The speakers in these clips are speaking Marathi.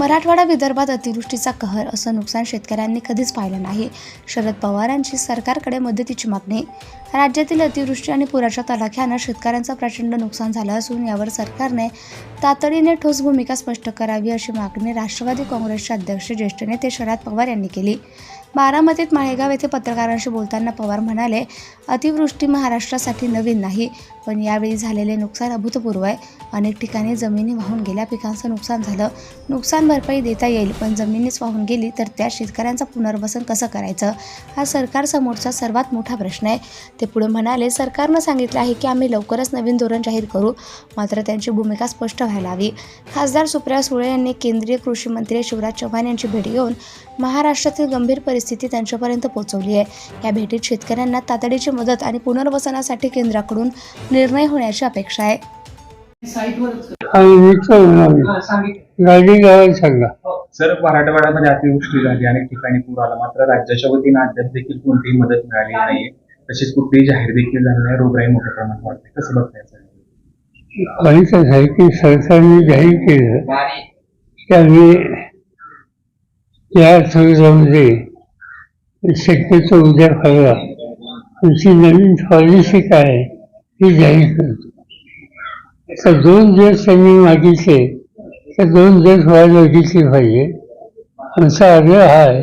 मराठवाडा विदर्भात अतिवृष्टीचा कहर असं नुकसान शेतकऱ्यांनी कधीच पाहिलं नाही. शरद पवारांची सरकारकडे मदतीची मागणी. राज्यातील अतिवृष्टी आणि पुराच्या तडाख्यानं शेतकऱ्यांचं प्रचंड नुकसान झालं असून यावर सरकारने तातडीने ठोस भूमिका स्पष्ट करावी अशी मागणी राष्ट्रवादी काँग्रेसचे अध्यक्ष ज्येष्ठ नेते शरद पवार यांनी केली. बारामतीत माळेगाव येथे पत्रकारांशी बोलताना पवार म्हणाले अतिवृष्टी महाराष्ट्रासाठी नवीन नाही पण यावेळी झालेले नुकसान अभूतपूर्व आहे. अनेक ठिकाणी जमिनी वाहून गेल्या पिकांचं नुकसान झालं. नुकसान भरपाई देता येईल पण जमिनीच वाहून गेली तर त्या शेतकऱ्यांचं पुनर्वसन कसं करायचं? हा सरकारसमोरचा सर्वात मोठा प्रश्न आहे. ते पुढे म्हणाले सरकारनं सांगितलं आहे की आम्ही लवकरच नवीन धोरण जाहीर करू मात्र त्यांची भूमिका स्पष्ट व्हायला हवी. खासदार सुप्रिया सुळे यांनी केंद्रीय कृषी मंत्री शिवराज चव्हाण यांची भेट घेऊन महाराष्ट्रातील गंभीर परिस्थिती त्यांच्यापर्यंत पोहोचवली आहे. या भेटीत शेतकऱ्यांना तातडीची मदत आणि पुनर्वसनासाठी केंद्राकडून निर्णय होण्याची अपेक्षा आहे. हा, सर मराठवाड्यामध्ये अतिवृष्टी झाली अनेक ठिकाणी पूर आला. मात्र राज्याच्या वतीनं अद्याप देखील कोणतीही मदत मिळाली नाही तसेच कुठलीही जाहीर देखील झाली नाही. रोगराई मोठ्या प्रमाणात वाढते. कसं बघताय आणि कसं आहे की सरकारने जाहीर केलं की आम्ही या अर्थव्यवस्थेमध्ये शक्यतो उद्या परवा आमची नवीन पॉलिसी काय ही जाहीर करतो. तर दोन दिवस त्यांनी मागितले तर दोन दिवस व्हायला मागितली पाहिजे. आमचा आग्रह हा आहे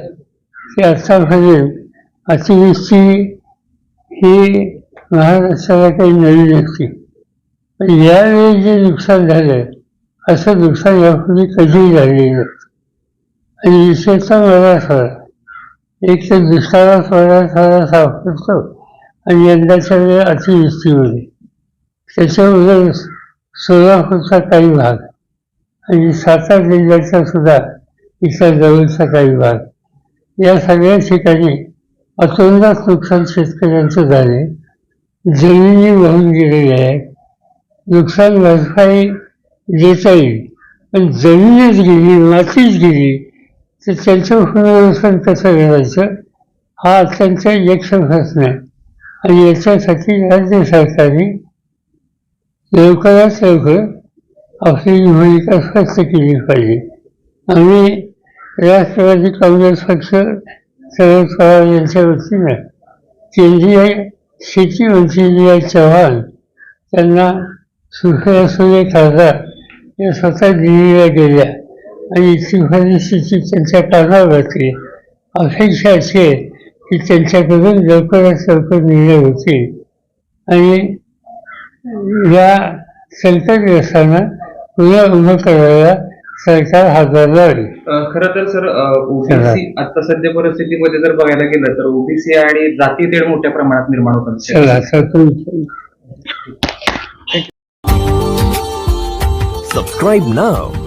की आतापर्यंत म्हणजे अतिवृष्टी ही महाराष्ट्राला काही नवीन असते पण यावेळी जे नुकसान झालं असं नुकसान यापूर्वी कधीही झालेलं आणि आणि विशेषतः मराठवाडा एक तर दुष्काळात मराठवाडा सापडतो आणि यंदाच्या वेळ अतिवृष्टीमध्ये त्याच्याबरोबर सोलापूरचा काही भाग आणि सातारा जिल्ह्याचा सुद्धा इथला जवळचा काही भाग. या सगळ्या ठिकाणी अतोनात नुकसान शेतकऱ्यांचं झाले जमिनी वाहून गेलेल्या आहेत. नुकसान भरपाई देता येईल. पण जमीनच गेली मातीच गेली तर त्यांचं पुनर्वसन कसं करायचं हा अत्यंत यक्ष प्रश्न आहे आणि याच्यासाठी राज्य सरकारने लवकरात लवकर आपली भूमिका स्पष्ट केली पाहिजे. आम्ही राष्ट्रवादी काँग्रेस पक्ष शरद पवार यांच्या वतीनं केंद्रीय शेती मंत्री नियाज चव्हाण त्यांना सुखया सुरे खासदार या स्वतः दिल्लीला गेल्या. आणि परिस्थिती त्यांच्या कानावर बसली अपेक्षा अशी आहे की त्यांच्याकडून लवकरात लवकर निर्णय होतील आणि या संकटग्रस्तांना पुन्हा उभं करायला सरकार हातभार लावेल. खरं तर सर ओबीसी आता सध्या परिस्थितीमध्ये जर बघायला गेलं तर ओबीसी आणि जाती तेढ मोठ्या प्रमाणात निर्माण होतात Subscribe now.